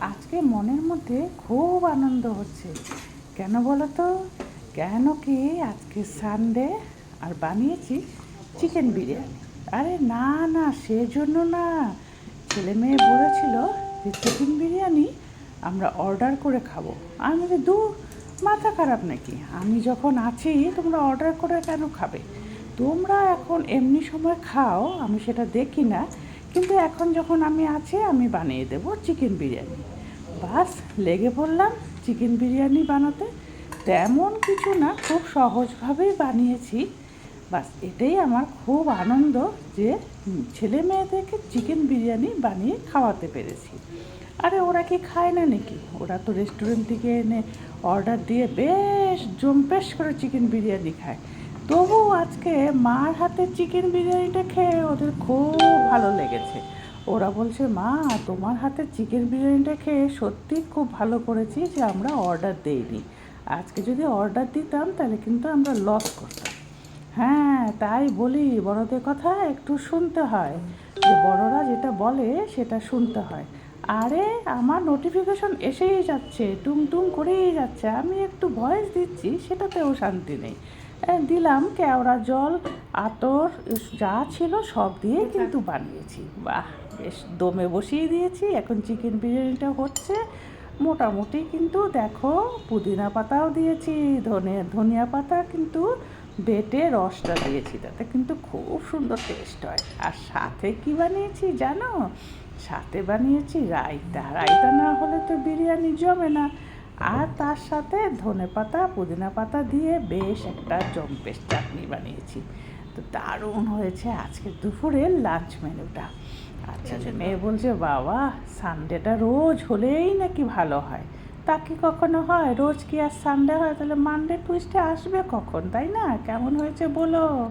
আজকে মনের মধ্যে খুব আনন্দ হচ্ছে। কেন বলো তো কেন কি আজকে সানডে আর বানিয়েছি চিকেন বিরিয়ানি। আরে না না, সেজন্য না। ছেলে মেয়ে বলেছিল যে চিকেন বিরিয়ানি আমরা অর্ডার করে খাব। আমি দূর, মাথা খারাপ নাকি? আমি যখন আছি, তোমরা অর্ডার করে কেন খাবে? তোমরা এখন এমনি সময় খাও, আমি সেটা দেখি না। কিন্তু এখন যখন আমি আছি, আমি বানিয়ে দেবো চিকেন বিরিয়ানি। বাস, লেগে পড়লাম চিকেন বিরিয়ানি বানাতে। তেমন কিছু না, খুব সহজভাবেই বানিয়েছি। বাস, এটাই আমার খুব আনন্দ যে ছেলে মেয়েদেরকে চিকেন বিরিয়ানি বানিয়ে খাওয়াতে পেরেছি। আরে, ওরা কি খায় না নাকি? ওরা তো রেস্টুরেন্ট থেকে এনে অর্ডার দিয়ে বেশ জম্পেশ করে চিকেন বিরিয়ানি খায়। তবু আজকে মার হাতে চিকেন বিরিয়ানিটা খেয়ে ওদের খুব ভালো লেগেছে। ওরা বলছে, মা, তোমার হাতে চিকেন বিরিয়ানিটা খেয়ে সত্যি খুব ভালো করেছি যে আমরা অর্ডার দেইনি। আজকে যদি অর্ডার দিতাম, তাহলে কিন্তু আমরা লস করতাম। হ্যাঁ তাই বলি, বড়দের কথা একটু শুনতে হয়। যে বড়রা যেটা বলে, সেটা শুনতে হয়। আরে, আমার নোটিফিকেশন এসেই যাচ্ছে টুম টুম করেই যাচ্ছে। আমি একটু ভয়েস দিচ্ছি, সেটাতেও শান্তি নেই। দিলাম কেওড়া জল, আতর যা ছিল সব দিয়ে কিন্তু বানিয়েছি। বাহ, বেশ, দমে বসিয়ে দিয়েছি, এখন চিকেন বিরিয়ানিটা হচ্ছে। মোটামুটি কিন্তু দেখো, পুদিনা পাতাও দিয়েছি, ধনে, ধনিয়া পাতা কিন্তু বেটে রসটা দিয়েছি, তাতে কিন্তু খুব সুন্দর টেস্ট হয়। আর সাথে কি বানিয়েছি জানো? সাথে বানিয়েছি রায়তা। রায়তা না হলে তো বিরিয়ানি জমে না। আর তার সাথে ধনে পাতা পুদিনা পাতা দিয়ে বেশ একটা জম্পেশ চাটনি বানিয়েছি। তো দারুণ হয়েছে আজকে দুপুরের লাঞ্চ মেনুটা আচ্ছা যে মেয়ে বলছে বাবা সানডেটা রোজ হলেই নাকি ভালো হয়। তা কি কখনো হয়? রোজ কি আর সানডে হয়? তাহলে মানডে টুইস্টে আসবে কখন? তাই না? কেমন হয়েছে বলো?